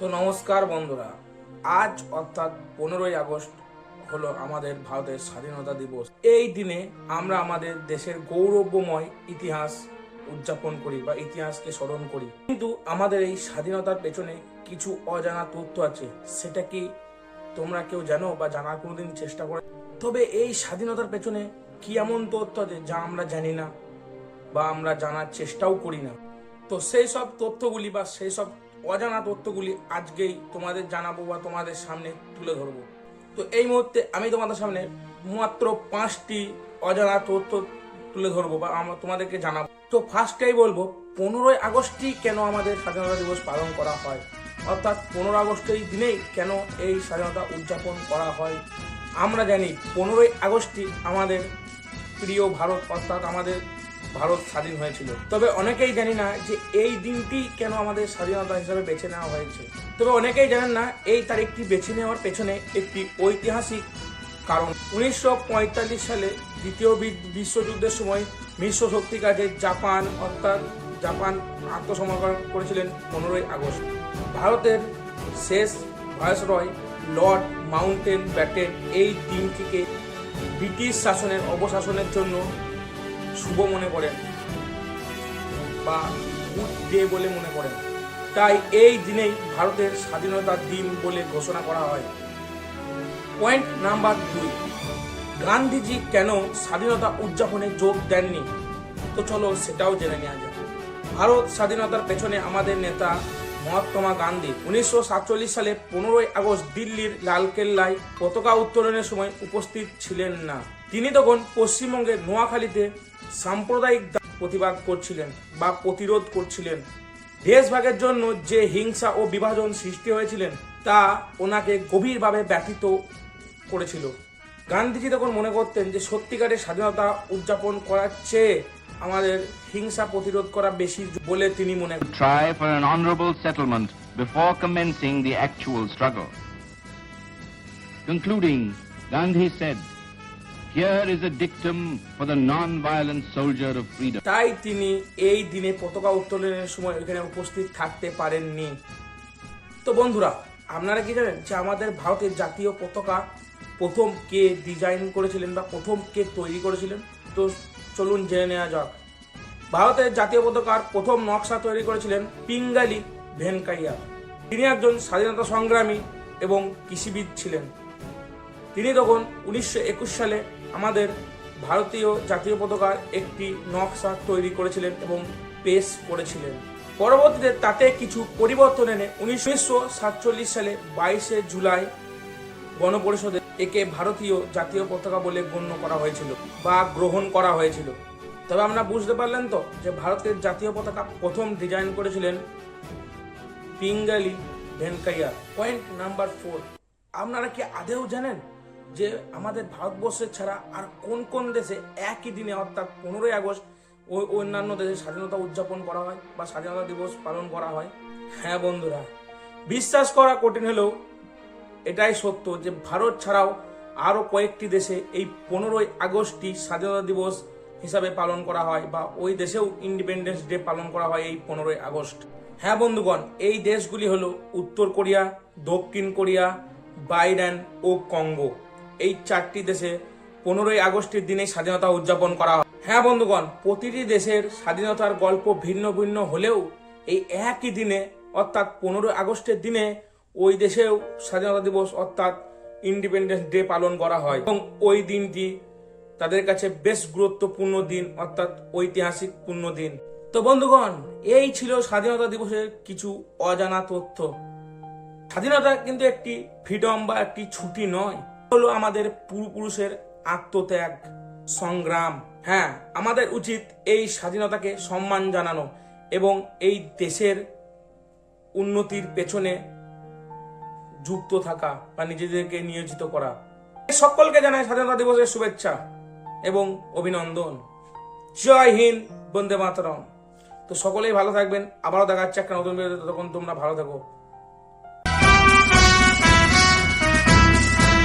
তো নমস্কার বন্ধুরা, আজ অর্থাৎ পনেরোই আগস্ট হলো আমাদের ভারতের স্বাধীনতা দিবস। এই দিনে আমরা আমাদের দেশের গৌরবময় ইতিহাস উদযাপন করি বা ইতিহাসকে স্মরণ করি। কিন্তু আমাদের এই স্বাধীনতার পেছনে কিছু অজানা তথ্য আছে, সেটা কি তোমরা কেউ জানো বা জানার কোনোদিন চেষ্টা করে? তবে এই স্বাধীনতার পেছনে কি এমন তথ্য আছে যা আমরা জানি না বা আমরা জানার চেষ্টাও করি না? তো সেই সব তথ্যগুলি বা সেই সব অজানা তথ্যগুলি আজকেই তোমাদের জানাব বা তোমাদের সামনে তুলে ধরবো। তো এই মুহূর্তে আমি তোমাদের সামনে মাত্র পাঁচটি অজানা তথ্য তুলে ধরবো বা আমরা তোমাদেরকে জানাব। তো ফার্স্টেই বলব, পনেরোই আগস্টই কেন আমাদের স্বাধীনতা দিবস পালন করা হয়? অর্থাৎ পনেরো আগস্ট এই দিনেই কেন এই স্বাধীনতা উদযাপন করা হয়? আমরা জানি, পনেরোই আগস্টই আমাদের প্রিয় ভারত, অর্থাৎ আমাদের ভারত স্বাধীন হয়েছিল। তবে অনেকেই জানি না যে এই দিনটি কেন আমাদের স্বাধীনতা হিসাবে বেছে নেওয়া হয়েছে। তবে অনেকেই জানেন না এই তারিখটি বেছে নেওয়ার পেছনে একটি ঐতিহাসিক কারণ। উনিশশো পঁয়তাল্লিশ সালে দ্বিতীয় বিশ্বযুদ্ধের সময় মিশ্র শক্তি কাজে জাপান, অর্থাৎ জাপান আত্মসমর্পণ করেছিলেন পনেরোই আগস্ট। ভারতের শেষ ভাইসরয় লর্ড মাউন্টেন ব্যাটেন এই দিনটিকে ব্রিটিশ শাসনের অবশাসনের জন্য শুভ মনে করেন বা গুড ডে বলে মনে করেন তাই এই দিনেই ভারতের স্বাধীনতার দিন বলে ঘোষণা করা হয়। পয়েন্ট নাম্বার দুই, গান্ধীজি কেন স্বাধীনতা উদযাপনে যোগ দেননি? তো চলো সেটাও জেনে নেওয়া যাক। ভারত স্বাধীনতার পেছনে আমাদের নেতা মহাত্মা গান্ধী উনিশশো সাতচল্লিশ সালে পনেরোই আগস্ট দিল্লির লালকেল্লায় পতাকা উত্তোলনের সময় উপস্থিত ছিলেন না। তিনি তখন পশ্চিমবঙ্গের নোয়াখালীতে সাম্প্রদায়িক প্রতিবাদ করছিলেন বা প্রতিরোধ করছিলেন। দেশভাগের জন্য যে হিংসা ও বিভাজন সৃষ্টি হয়েছিলেন তা ওনাকে গভীরভাবে ব্যথিত করেছিল। গান্ধীজি তখন মনে করতেন যে সত্যিকারের স্বাধীনতা উদযাপন করার চেয়ে আমাদের হিংসা প্রতিরোধ করা বেশি বলে তিনি মনে try for an honorable settlement before commencing the actual struggle. Concluding, Gandhi said, Here is a dictum for the non-violent soldier of freedom. তাই তিনি এই দিনে পতাকা উত্তোলনের সময় এখানে উপস্থিত থাকতে পারেননি। তো বন্ধুরা, আপনারা কি জানেন যে আমাদের ভারতের জাতীয় পতাকা প্রথম কে ডিজাইন করেছিলেন বা প্রথম কে তৈরি করেছিলেন? তো চলুন জেনে নেওয়া যাক। ভারতের জাতীয় পতাকার প্রথম নকশা তৈরি করেছিলেন পিঙ্গালি ভেনকাইয়া। তিনি একজন স্বাধীনতা সংগ্রামী এবং কৃষিবিদ ছিলেন। তিনি তখন উনিশশো একুশ সালে আমাদের ভারতীয় জাতীয় পতাকার একটি নকশা তৈরি করেছিলেন এবং পেশ করেছিলেন। পরবর্তীতে তাতে কিছু পরিবর্তন এনে উনিশশো সাতচল্লিশ সালে বাইশে জুলাই গণপরিষদে একে ভারতীয় জাতীয় পতাকা বলে গণ্য করা হয়েছিল বা গ্রহণ করা হয়েছিল। তবে আমরা বুঝতে পারলেন তো যে ভারতের জাতীয় পতাকা প্রথম ডিজাইন করেছিলেন Pingali Venkayya point number four. আপনারা কি আদেও জানেন যে আমাদের ভারতবর্ষের ছাড়া আর কোন কোন দেশে একই দিনে অর্থাৎ পনেরোই আগস্ট ওই অন্যান্য দেশে স্বাধীনতা উদযাপন করা হয় বা স্বাধীনতা দিবস পালন করা হয়? হ্যাঁ বন্ধুরা, বিশ্বাস করা কঠিন হলেও এটাই সত্য যে ভারত ছাড়াও আরও কয়েকটি দেশে এই পনেরোই আগস্টটি স্বাধীনতা দিবস হিসাবে পালন করা হয় বা ওই দেশেও ইন্ডিপেন্ডেন্স ডে পালন করা হয় এই পনেরোই আগস্ট। হ্যাঁ বন্ধুগণ, এই দেশগুলি হলো উত্তর কোরিয়া, দক্ষিণ কোরিয়া বাইডেন ও কঙ্গো। এই চারটি দেশে পনেরোই আগস্টের দিনে স্বাধীনতা উদযাপন করা হয়। হ্যাঁ বন্ধুগণ, প্রতিটি দেশের স্বাধীনতার গল্প ভিন্ন ভিন্ন হলেও এই একই দিনে, অর্থাৎ পনেরোই আগস্টের দিনে, ওই দেশেও স্বাধীনতা দিবস, অর্থাৎ ইন্ডিপেন্ডেন্স ডে পালন করা হয়। এবং ওই দিনটি তাদের কাছে বেশ গুরুত্বপূর্ণ দিন, অর্থাৎ ঐতিহাসিক পূর্ণ দিন। তো বন্ধুগণ, এই ছিল স্বাধীনতা দিবসের কিছু অজানা তথ্য। স্বাধীনতা কিন্তু একটি ফ্রিডম বা একটি ছুটি নয়। হলো আমাদের পূর্বপুরুষের আত্মত্যাগ, সংগ্রাম। হ্যাঁ আমাদের উচিত এই স্বাধীনতাকে সম্মান জানানো এবং এই দেশের উন্নতির পেছনে যুক্ত থাকা বা নিজেদেরকে নিয়োজিত করা। সকলকে জানাই স্বাধীনতা দিবসের শুভেচ্ছা এবং অভিনন্দন। জয় হিন্দ, বন্দে মাতরম। তো সকলেই ভালো থাকবেন। আবারও দেখা যাচ্ছে একটা নতুন ততক্ষণ তোমরা ভালো থাকো।